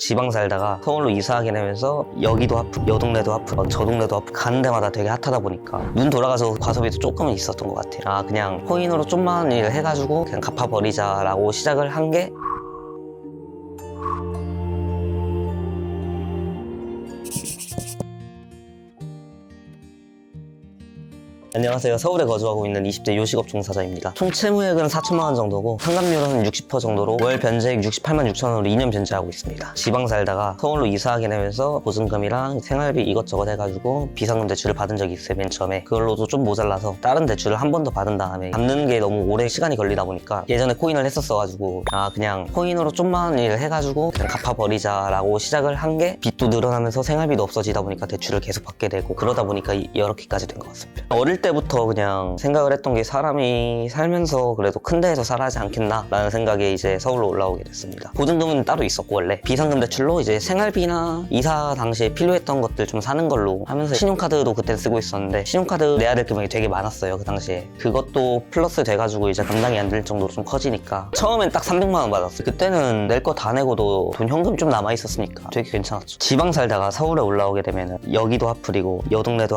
지방 살다가 서울로 이사하게 되면서 여기도 아프고 여 동네도 아프고 저 동네도 아프고 가는 데마다 되게 핫하다 보니까 눈 돌아가서 과소비도 조금은 있었던 것 같아요. 아 그냥 코인으로 좀만 일 해가지고 그냥 갚아버리자라고 시작을 한게 안녕하세요. 서울에 거주하고 있는 20대 요식업 종사자입니다. 총 채무액은 4천만 원 정도고 상감률은 60% 정도로 월 변제액 68만 6천 원으로 2년 변제하고 있습니다. 지방 살다가 서울로 이사하게 되면서 보증금이랑 생활비 이것저것 해가지고 비상금 대출을 받은 적이 있어요. 맨 처음에 그걸로도 좀 모자라서 다른 대출을 한 번 더 받은 다음에 갚는 게 너무 오래 시간이 걸리다 보니까 예전에 코인을 했었어가지고 아 그냥 코인으로 좀만 일 해가지고 그냥 갚아버리자라고 시작을 한 게 빚도 늘어나면서 생활비도 없어지다 보니까 대출을 계속 받게 되고 그러다 보니까 이- 이렇게까지 된 것 같습니다. 어릴 때부터 그냥 생각을 했던 게 사람이 살면서 그래도 큰 데에서 살아야 하지 않겠나 라는 생각에 이제 서울로 올라오게 됐습니다. 보증금은 따로 있었고 원래 비상금 대출로 이제 생활비나 이사 당시에 필요했던 것들 좀 사는 걸로 하면서 신용카드도 그때 쓰고 있었는데 신용카드 내야 될 금액이 되게 많았어요 그 당시에. 그것도 플러스 돼가지고 이제 감당이 안 될 정도로 좀 커지니까 처음엔 딱 300만 원 받았어요. 그때는 낼 거 다 내고도 돈 현금 좀 남아 있었으니까 되게 괜찮았죠. 지방 살다가 서울에 올라오게 되면은 여기도 하플이고 여 동네도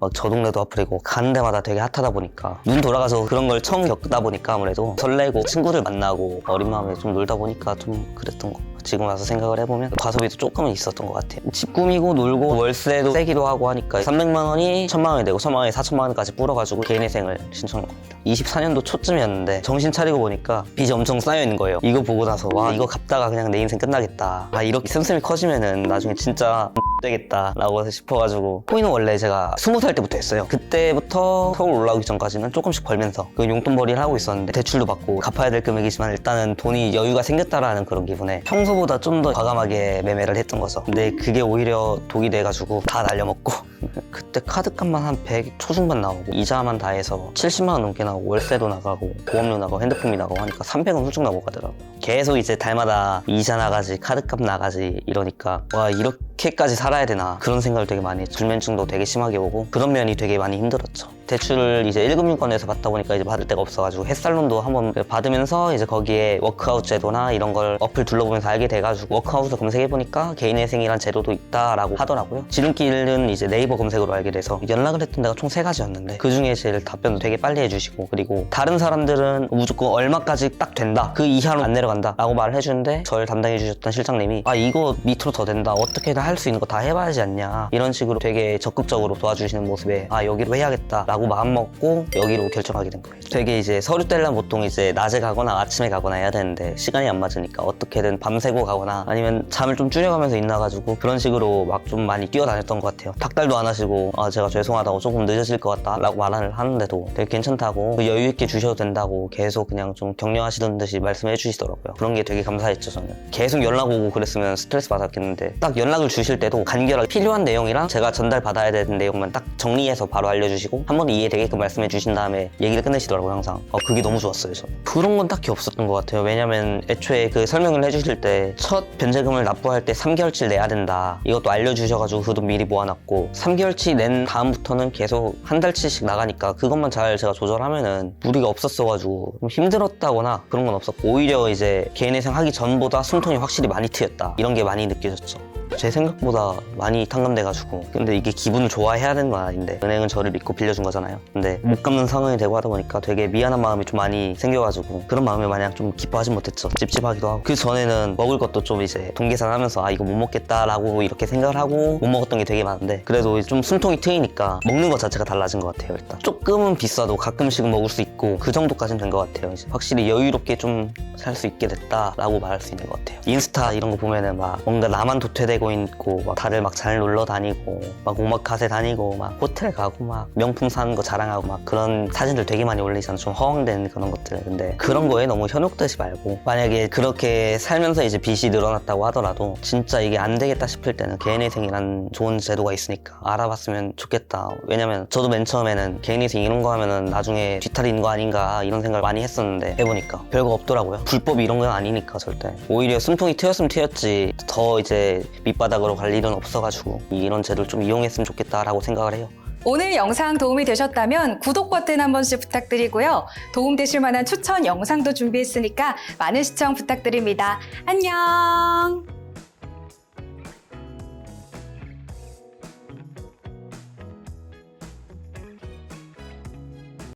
막저 동네도 하플이고 가는 데마다 되게 핫하다 보니까 눈 돌아가서 그런 걸 처음 겪다 보니까 아무래도 설레고 친구들 만나고 어린 마음에 좀 놀다 보니까 좀 그랬던 거 지금 와서 생각을 해보면 과소비도 조금은 있었던 것 같아요. 집 꾸미고 놀고 월세도 세기도 하고 하니까 300만 원이 1000만 원이 되고 1000만 원이 4천만 원까지 불어가지고 개인회생을 신청한 겁니다 24년도 초쯤이었는데 정신 차리고 보니까 빚이 엄청 쌓여 있는 거예요. 이거 보고 나서 와 이거 갚다가 그냥 내 인생 끝나겠다. 아 이렇게 씀씀이 커지면은 나중에 진짜 되겠다 라고 싶어가지고 코인은 원래 제가 20살 때부터 했어요. 그때부터 서울 올라오기 전까지는 조금씩 벌면서 그 용돈벌이를 하고 있었는데 대출도 받고 갚아야 될 금액이지만 일단은 돈이 여유가 생겼다라는 그런 기분에 평소보다 좀 더 과감하게 매매를 했던 거죠. 근데 그게 오히려 독이 돼가지고 다 날려먹고 그때 카드값만 한 100 초중반 나오고 이자만 다 해서 70만 원 넘게 나오고 월세도 나가고 보험료 나가고 핸드폰비 나가고 하니까 300원 훌쩍 넘어가더라고요. 계속 이제 달마다 이자 나가지 카드값 나가지 이러니까 와 이렇게까지 살아야 되나 그런 생각을 되게 많이 했죠 불면증도 되게 심하게 오고 그런 면이 되게 많이 힘들었죠 대출을 이제 1금융권에서 받다 보니까 이제 받을 데가 없어가지고 햇살론도 한번 받으면서 이제 거기에 워크아웃 제도나 이런 걸 어플 둘러보면서 알게 돼가지고 워크아웃을 검색해보니까 개인회생이란 제도도 있다라고 하더라고요. 지름길은 이제 네이버 검색으로 알게 돼서 연락을 했던 데가 총 세 가지였는데 그 중에 제일 답변도 되게 빨리 해주시고 그리고 다른 사람들은 무조건 얼마까지 딱 된다 그 이하로 안 내려간다 라고 말을 해주는데 저를 담당해 주셨던 실장님이 아 이거 밑으로 더 된다 어떻게든 할 수 있는 거 다 해봐야지 않냐 이런 식으로 되게 적극적으로 도와주시는 모습에 아 여기로 해야겠다 라고 마음 먹고 여기로 결정하게 된 거예요. 되게 이제 서류 떼려면 보통 이제 낮에 가거나 아침에 가거나 해야 되는데 시간이 안 맞으니까 어떻게든 밤새고 가거나 아니면 잠을 좀 줄여가면서 있나가지고 그런 식으로 막 좀 많이 뛰어다녔던 것 같아요. 닭달도 안 하시고 아 제가 죄송하다고 조금 늦어질 것 같다 라고 말을 하는데도 되게 괜찮다고 그 여유 있게 주셔도 된다고 계속 그냥 좀 격려하시던 듯이 말씀해 주시더라고요. 그런 게 되게 감사했죠 저는. 계속 연락 오고 그랬으면 스트레스 받았겠는데 딱 연락을 주실 때도 간결하게 필요한 내용이랑 제가 전달 받아야 되는 내용만 딱 정리해서 바로 알려주시고 한번 이해되게끔 말씀해 주신 다음에 얘기를 끝내시더라고요 항상. 어, 그게 너무 좋았어요 저는. 그런 건 딱히 없었던 것 같아요. 왜냐면 애초에 그 설명을 해주실 때 첫 변제금을 납부할 때 3개월치 내야 된다. 이것도 알려주셔가지고 그 돈 미리 모아놨고 3개월치 낸 다음부터는 계속 한 달치씩 나가니까 그것만 잘 제가 조절하면은 무리가 없었어가지고 좀 힘들었다거나 그런 건 없었고 오히려 이제 개인회생 하기 전보다 숨통이 확실히 많이 트였다. 이런 게 많이 느껴졌죠. 제 생각보다 많이 탕감돼가지고. 근데 이게 기분을 좋아해야 되는 건 아닌데 은행은 저를 믿고 빌려준 거잖아요 근데 못 갚는 상황이 되고 하다 보니까 되게 미안한 마음이 좀 많이 생겨가지고 그런 마음에 마냥 좀 기뻐하지 못했죠. 찝찝하기도 하고. 그 전에는 먹을 것도 좀 이제 동계산하면서 아 이거 못 먹겠다라고 이렇게 생각을 하고 못 먹었던 게 되게 많은데 그래도 좀 숨통이 트이니까 먹는 것 자체가 달라진 것 같아요 일단. 조금은 비싸도 가끔씩은 먹을 수 있고 그 정도까지는 된 것 같아요 이제. 확실히 여유롭게 좀 살 수 있게 됐다라고 말할 수 있는 것 같아요. 인스타 이런 거 보면은 막 뭔가 나만 도태되고 있고 막 다들 막 잘 놀러 다니고 막 오마카세 다니고 막 호텔 가고 막 명품 사는 거 자랑하고 막 그런 사진들 되게 많이 올리잖아 좀 허황된 그런 것들. 근데 그런 거에 너무 현혹되지 말고 만약에 그렇게 살면서 이제 빚이 늘어났다고 하더라도 진짜 이게 안 되겠다 싶을 때는 개인회생이라는 좋은 제도가 있으니까 알아봤으면 좋겠다. 왜냐면 저도 맨 처음에는 개인회생 이런 거 하면은 나중에 뒤탈이 있는 거 아닌가 이런 생각을 많이 했었는데 해보니까 별거 없더라고요 불법 이런 건 아니니까 절대 오히려 숨통이 트였으면 트였지 더 이제 밑바닥으로 갈 일은 없어가지고 이런 제도를 좀 이용했으면 좋겠다라고 생각을 해요 오늘 영상 도움이 되셨다면 구독 버튼 한 번씩 부탁드리고요. 도움 되실 만한 추천 영상도 준비했으니까 많은 시청 부탁드립니다. 안녕!